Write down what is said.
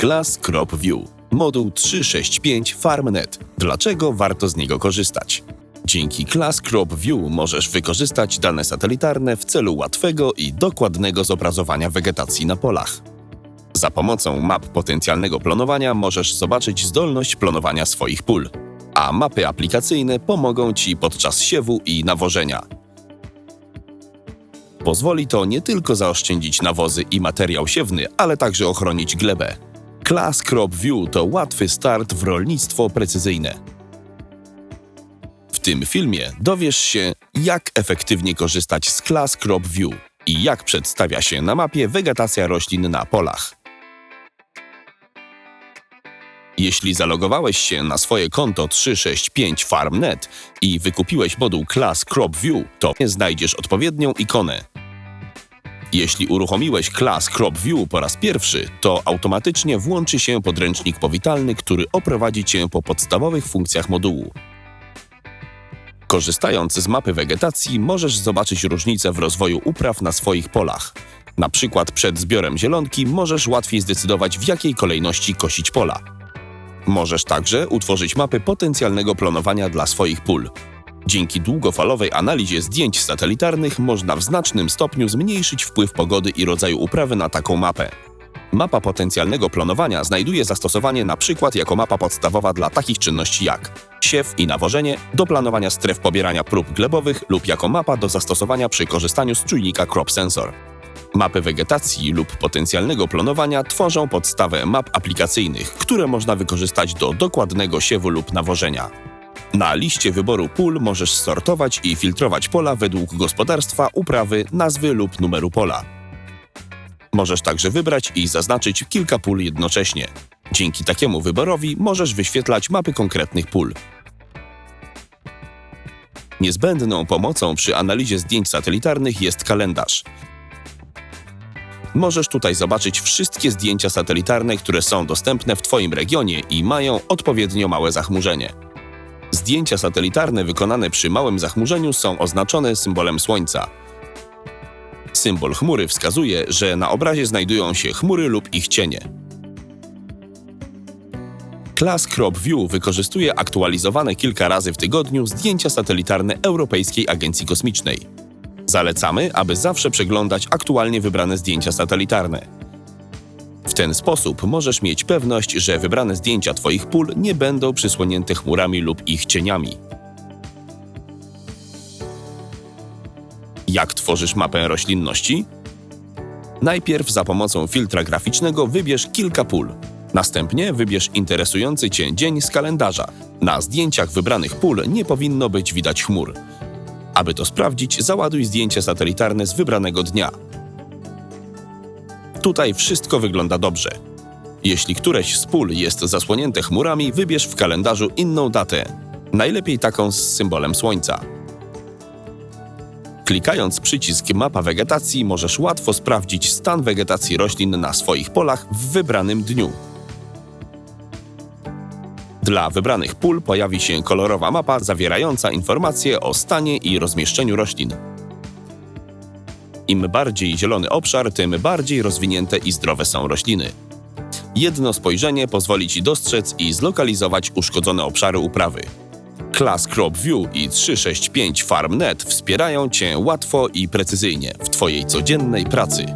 Class Crop View. Moduł 365 FarmNet. Dlaczego warto z niego korzystać? Dzięki Class Crop View możesz wykorzystać dane satelitarne w celu łatwego i dokładnego zobrazowania wegetacji na polach. Za pomocą map potencjalnego plonowania możesz zobaczyć zdolność plonowania swoich pól, a mapy aplikacyjne pomogą Ci podczas siewu i nawożenia. Pozwoli to nie tylko zaoszczędzić nawozy i materiał siewny, ale także ochronić glebę. Class Crop View to łatwy start w rolnictwo precyzyjne. W tym filmie dowiesz się, jak efektywnie korzystać z Class Crop View i jak przedstawia się na mapie wegetacja roślin na polach. Jeśli zalogowałeś się na swoje konto 365 FarmNet i wykupiłeś moduł Class Crop View, to znajdziesz odpowiednią ikonę. Jeśli uruchomiłeś Class Crop View po raz pierwszy, to automatycznie włączy się podręcznik powitalny, który oprowadzi Cię po podstawowych funkcjach modułu. Korzystając z mapy wegetacji, możesz zobaczyć różnice w rozwoju upraw na swoich polach. Na przykład przed zbiorem zielonki możesz łatwiej zdecydować, w jakiej kolejności kosić pola. Możesz także utworzyć mapy potencjalnego plonowania dla swoich pól. Dzięki długofalowej analizie zdjęć satelitarnych można w znacznym stopniu zmniejszyć wpływ pogody i rodzaju uprawy na taką mapę. Mapa potencjalnego plonowania znajduje zastosowanie na przykład jako mapa podstawowa dla takich czynności jak siew i nawożenie, do planowania stref pobierania prób glebowych lub jako mapa do zastosowania przy korzystaniu z czujnika Crop Sensor. Mapy wegetacji lub potencjalnego plonowania tworzą podstawę map aplikacyjnych, które można wykorzystać do dokładnego siewu lub nawożenia. Na liście wyboru pól możesz sortować i filtrować pola według gospodarstwa, uprawy, nazwy lub numeru pola. Możesz także wybrać i zaznaczyć kilka pól jednocześnie. Dzięki takiemu wyborowi możesz wyświetlać mapy konkretnych pól. Niezbędną pomocą przy analizie zdjęć satelitarnych jest kalendarz. Możesz tutaj zobaczyć wszystkie zdjęcia satelitarne, które są dostępne w Twoim regionie i mają odpowiednio małe zachmurzenie. Zdjęcia satelitarne wykonane przy małym zachmurzeniu są oznaczone symbolem Słońca. Symbol chmury wskazuje, że na obrazie znajdują się chmury lub ich cienie. Class Crop View wykorzystuje aktualizowane kilka razy w tygodniu zdjęcia satelitarne Europejskiej Agencji Kosmicznej. Zalecamy, aby zawsze przeglądać aktualnie wybrane zdjęcia satelitarne. W ten sposób możesz mieć pewność, że wybrane zdjęcia Twoich pól nie będą przysłonięte chmurami lub ich cieniami. Jak tworzysz mapę roślinności? Najpierw za pomocą filtra graficznego wybierz kilka pól. Następnie wybierz interesujący Cię dzień z kalendarza. Na zdjęciach wybranych pól nie powinno być widać chmur. Aby to sprawdzić, załaduj zdjęcie satelitarne z wybranego dnia. Tutaj wszystko wygląda dobrze. Jeśli któreś z pól jest zasłonięte chmurami, wybierz w kalendarzu inną datę, najlepiej taką z symbolem słońca. Klikając przycisk Mapa wegetacji możesz łatwo sprawdzić stan wegetacji roślin na swoich polach w wybranym dniu. Dla wybranych pól pojawi się kolorowa mapa zawierająca informacje o stanie i rozmieszczeniu roślin. Im bardziej zielony obszar, tym bardziej rozwinięte i zdrowe są rośliny. Jedno spojrzenie pozwoli Ci dostrzec i zlokalizować uszkodzone obszary uprawy. Class Crop View i 365 FarmNet wspierają Cię łatwo i precyzyjnie w Twojej codziennej pracy.